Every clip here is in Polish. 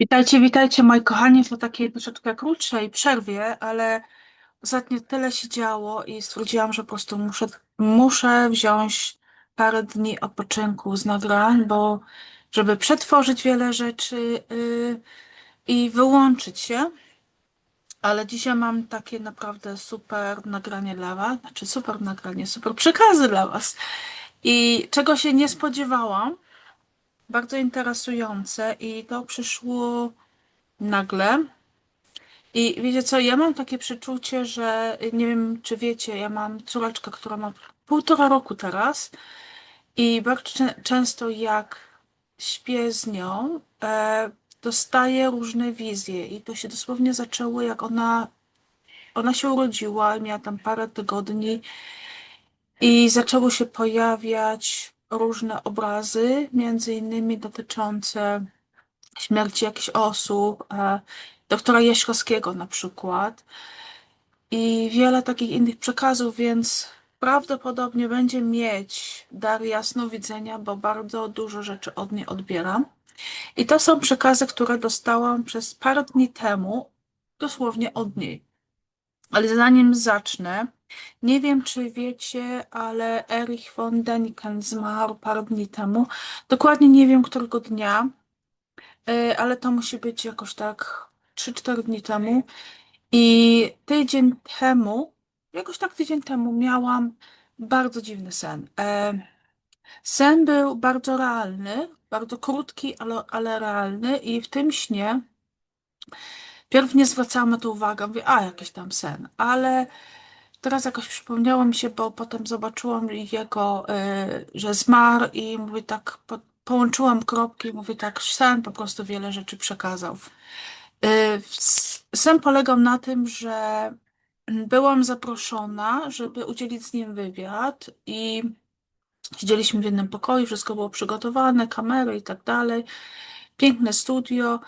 Witajcie, witajcie moi kochani po takiej troszeczkę krótszej przerwie, ale ostatnio tyle się działo i stwierdziłam, że po prostu muszę, muszę wziąć parę dni odpoczynku z nagrań, bo żeby przetworzyć wiele rzeczy yy, i wyłączyć się. Ale dzisiaj mam takie naprawdę super nagranie dla was, znaczy super nagranie, super przekazy dla was. I czego się nie spodziewałam, bardzo interesujące i to przyszło nagle. I wiecie co, ja mam takie przeczucie, że nie wiem, czy wiecie, ja mam córeczkę, która ma półtora roku teraz i bardzo czę- często jak śpię z nią, e, dostaję różne wizje i to się dosłownie zaczęło, jak ona, ona się urodziła, miała tam parę tygodni i zaczęły się pojawiać różne obrazy, między innymi dotyczące śmierci jakichś osób, e, doktora Jaśkowskiego na przykład i wiele takich innych przekazów, więc prawdopodobnie będzie mieć dar jasnowidzenia, bo bardzo dużo rzeczy od niej odbieram. I to są przekazy, które dostałam przez parę dni temu, dosłownie od niej. Ale zanim zacznę, nie wiem, czy wiecie, ale Erich von Däniken zmarł parę dni temu. Dokładnie nie wiem, którego dnia. Y, ale to musi być jakoś tak 3-4 dni temu. I tydzień temu, jakoś tak tydzień temu miałam bardzo dziwny sen. E, Sen był bardzo realny, bardzo krótki, ale, ale realny i w tym śnie pierw nie zwracałam na to uwagi, mówię, a jakiś tam sen, ale teraz jakoś przypomniało mi się, bo potem zobaczyłam jego, y, że zmarł i mówię tak, po, połączyłam kropki, mówię tak, sen po prostu wiele rzeczy przekazał. Y, Sen polegał na tym, że byłam zaproszona, żeby udzielić z nim wywiad i siedzieliśmy w jednym pokoju, wszystko było przygotowane, kamery i tak dalej, piękne studio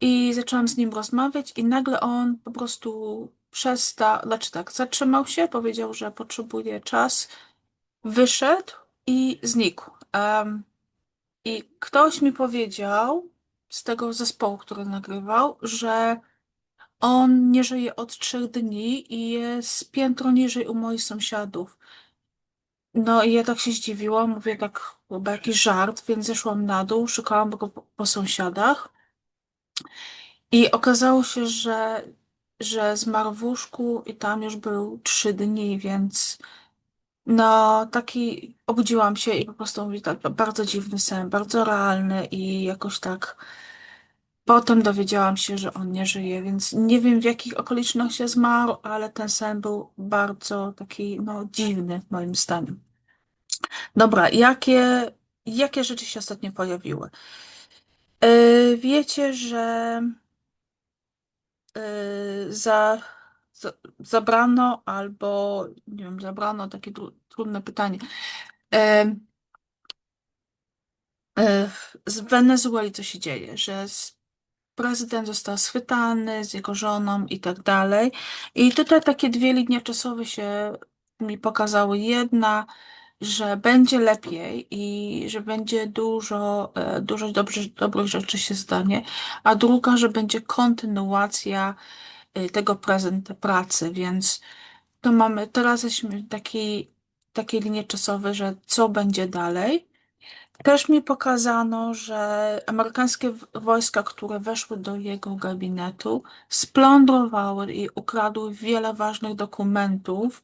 i zaczęłam z nim rozmawiać i nagle on po prostu przestał, znaczy tak, zatrzymał się, powiedział, że potrzebuje czas, wyszedł i znikł. Em, I ktoś mi powiedział z tego zespołu, który nagrywał, że on nie żyje od trzech dni i jest piętro niżej u moich sąsiadów. No i ja tak się zdziwiłam, mówię tak, chyba jakiś żart, więc zeszłam na dół, szukałam go po, po sąsiadach i okazało się, że, że zmarł w łóżku i tam już był trzy dni, więc no taki obudziłam się i po prostu mówię tak, bardzo dziwny sen, bardzo realny i jakoś tak Potem dowiedziałam się, że on nie żyje, więc nie wiem w jakich okolicznościach zmarł, ale ten sen był bardzo taki, no, dziwny moim zdaniem. Dobra, jakie, jakie rzeczy się ostatnio pojawiły? Yy, wiecie, że yy, za, za, zabrano albo, nie wiem, zabrano, takie tru, trudne pytanie. Z Wenezueli co się dzieje, że prezydent został schwytany z jego żoną i tak dalej. I tutaj takie dwie linie czasowe się mi pokazały. Jedna, że będzie lepiej i że będzie dużo, e, dużo dobrze, dobrych rzeczy się stanie, a druga, że będzie kontynuacja e, tego prezenta pracy, więc to mamy, teraz jesteśmy w takiej, takiej linii czasowej, że co będzie dalej. Też mi pokazano, że amerykańskie wojska, które weszły do jego gabinetu, splądrowały i ukradły wiele ważnych dokumentów,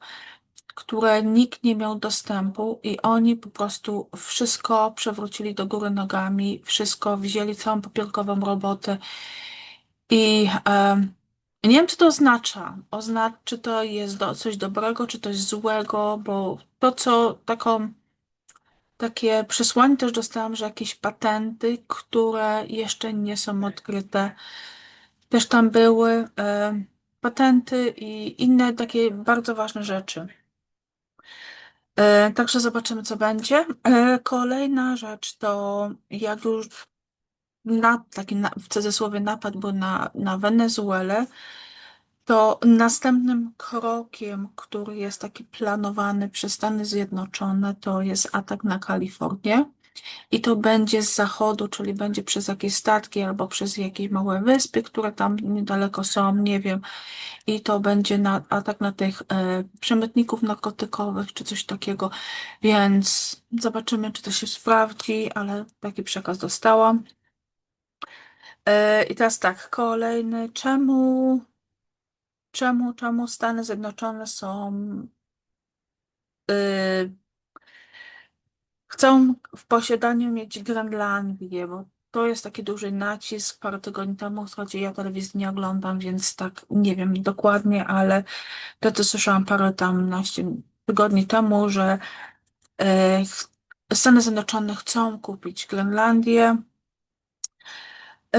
które nikt nie miał dostępu, i oni po prostu wszystko przewrócili do góry nogami, wszystko wzięli, całą papierkową robotę. I nie wiem, co to oznacza. Oznacza, czy to jest do, coś dobrego, czy coś złego, bo to, co taką takie przesłanie też dostałam, że jakieś patenty, które jeszcze nie są odkryte, też tam były patenty i inne takie bardzo ważne rzeczy. E, także zobaczymy, co będzie. E, kolejna rzecz to jak już na, taki na, w cudzysłowie napad był na, na Wenezuelę, to następnym krokiem, który jest taki planowany przez Stany Zjednoczone, to jest atak na Kalifornię. I to będzie z zachodu, czyli będzie przez jakieś statki albo przez jakieś małe wyspy, które tam niedaleko są, nie wiem. I to będzie na, atak na tych e, przemytników narkotykowych czy coś takiego, więc zobaczymy, czy to się sprawdzi, ale taki przekaz dostałam. E, I teraz tak, kolejny. Czemu, czemu, czemu Stany Zjednoczone są y, chcą w posiadaniu mieć Grenlandię, bo to jest taki duży nacisk. Parę tygodni temu, wprawdzie ja telewizji nie oglądam, więc tak nie wiem dokładnie, ale to, co słyszałam parę tam tygodni temu, że e, Stany Zjednoczone chcą kupić Grenlandię. E,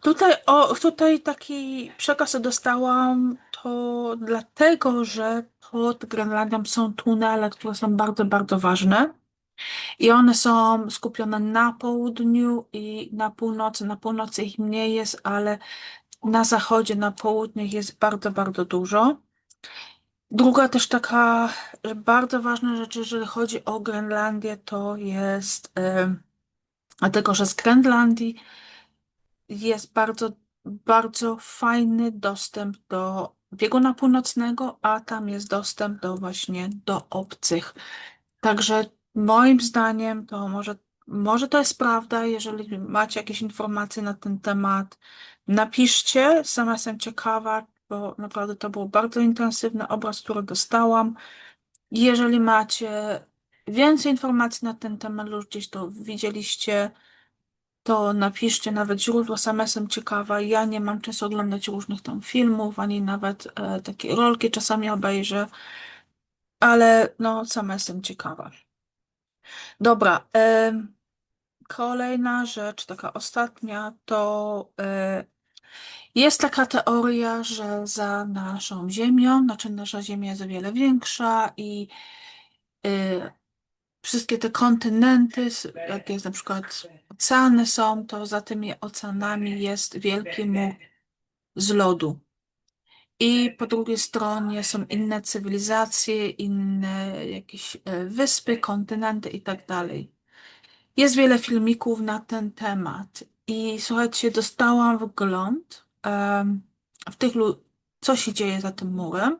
tutaj, o, tutaj taki przekaz dostałam, to dlatego, że pod Grenlandią są tunele, które są bardzo, bardzo ważne. I one są skupione na południu i na północy. Na północy ich mniej jest, ale na zachodzie, na południu ich jest bardzo, bardzo dużo. Druga też taka bardzo ważna rzecz, jeżeli chodzi o Grenlandię, to jest yy, dlatego, że z Grenlandii jest bardzo, bardzo fajny dostęp do bieguna północnego, a tam jest dostęp do właśnie do obcych. Także moim zdaniem to może, może to jest prawda. Jeżeli macie jakieś informacje na ten temat, napiszcie. Sama jestem ciekawa, bo naprawdę to był bardzo intensywny obraz, który dostałam. Jeżeli macie więcej informacji na ten temat lub gdzieś to widzieliście, to napiszcie nawet źródło. Sama jestem ciekawa. Ja nie mam czasu oglądać różnych tam filmów, ani nawet e, takie rolki czasami obejrzę, ale no sama jestem ciekawa. Dobra, kolejna rzecz, taka ostatnia, to jest taka teoria, że za naszą Ziemią, znaczy nasza Ziemia jest o wiele większa i wszystkie te kontynenty, jak jest na przykład oceany są, to za tymi oceanami jest wielki mur z lodu. I po drugiej stronie są inne cywilizacje, inne jakieś e, wyspy, kontynenty i tak dalej. Jest wiele filmików na ten temat. I słuchajcie, dostałam wgląd w tych, co się dzieje za tym murem.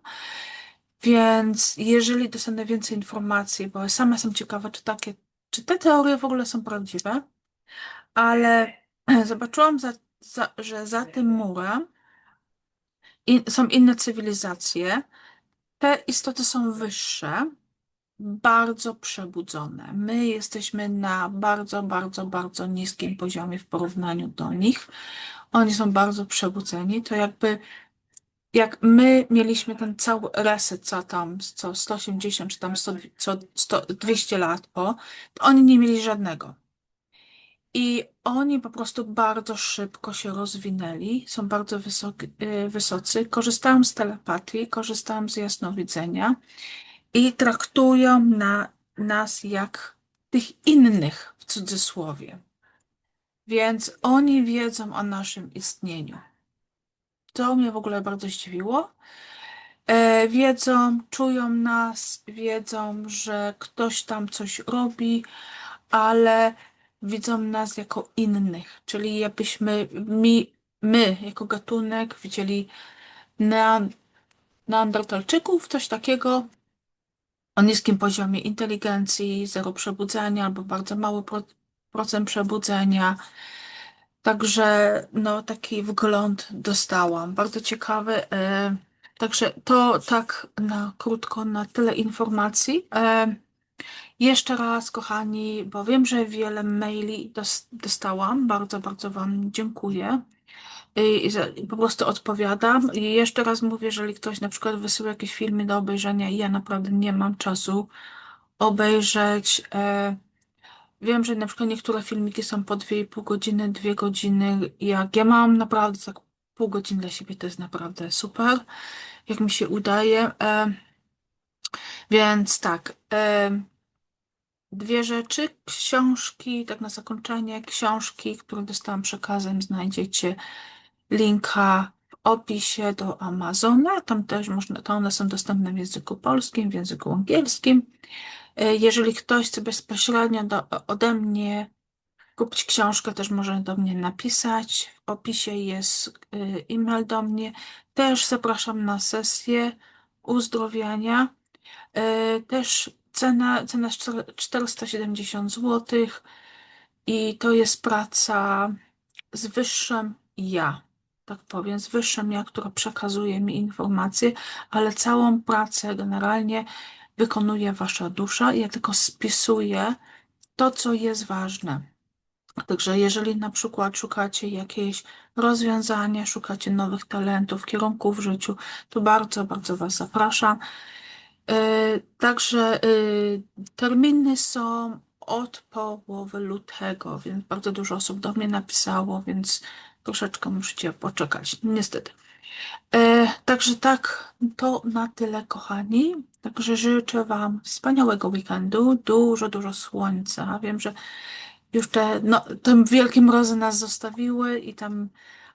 Więc jeżeli dostanę więcej informacji, bo sama jestem ciekawa, czy takie, czy te teorie w ogóle są prawdziwe, ale zobaczyłam, za, za, że za tym murem in, są inne cywilizacje. Te istoty są wyższe, bardzo przebudzone. My jesteśmy na bardzo, bardzo, bardzo niskim poziomie w porównaniu do nich. Oni są bardzo przebudzeni. To jakby jak my mieliśmy ten cały reset, co tam, co 180 czy tam 100, co 100, 200 lat po, to oni nie mieli żadnego. I oni po prostu bardzo szybko się rozwinęli, są bardzo y, wysocy, korzystają z telepatii, korzystają z jasnowidzenia i traktują na, nas jak tych innych w cudzysłowie. Więc oni wiedzą o naszym istnieniu. To mnie w ogóle bardzo zdziwiło. E, wiedzą, czują nas, wiedzą, że ktoś tam coś robi, ale widzą nas jako innych, czyli jakbyśmy mi, my jako gatunek widzieli neandertalczyków, coś takiego o niskim poziomie inteligencji, zero przebudzenia albo bardzo mały procent przebudzenia. Także no, taki wgląd dostałam. Bardzo ciekawy. E, także to tak na krótko, na tyle informacji. Jeszcze raz, kochani, bo wiem, że wiele maili dostałam. Bardzo, bardzo Wam dziękuję. I po prostu odpowiadam. I jeszcze raz mówię, jeżeli ktoś na przykład wysyła jakieś filmy do obejrzenia i ja naprawdę nie mam czasu obejrzeć. E, Wiem, że na przykład niektóre filmiki są po 2,5 godziny, 2 godziny. Jak ja mam naprawdę tak pół godziny dla siebie, to jest naprawdę super, jak mi się udaje. E, więc tak, e, dwie rzeczy. Książki, tak na zakończenie, książki, które dostałam przekazem, znajdziecie linka w opisie do Amazona. Tam też można, to one są dostępne w języku polskim, w języku angielskim. E, Jeżeli ktoś chce bezpośrednio do, ode mnie kupić książkę, też może do mnie napisać. W opisie jest y, e-mail do mnie. Też zapraszam na sesję uzdrowienia. E, Też cena, cena jest czter- 470 zł i to jest praca z wyższym ja, tak powiem, z wyższym ja, która przekazuje mi informacje, ale całą pracę generalnie wykonuje wasza dusza. Ja tylko spisuję to, co jest ważne. Także jeżeli na przykład szukacie jakieś rozwiązania, szukacie nowych talentów, kierunków w życiu, to bardzo, bardzo Was zapraszam. Yy, Także yy, terminy są od połowy lutego, więc bardzo dużo osób do mnie napisało, więc troszeczkę musicie poczekać, niestety. Yy, Także tak, to na tyle, kochani. Także życzę Wam wspaniałego weekendu, dużo, dużo słońca. Wiem, że już te, no, te wielkie mrozy nas zostawiły i tam,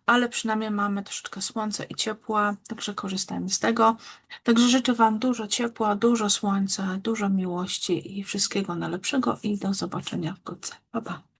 ale przynajmniej mamy troszeczkę słońca i ciepła, także korzystajmy z tego. Także życzę Wam dużo ciepła, dużo słońca, dużo miłości i wszystkiego najlepszego i do zobaczenia wkrótce. Pa, pa.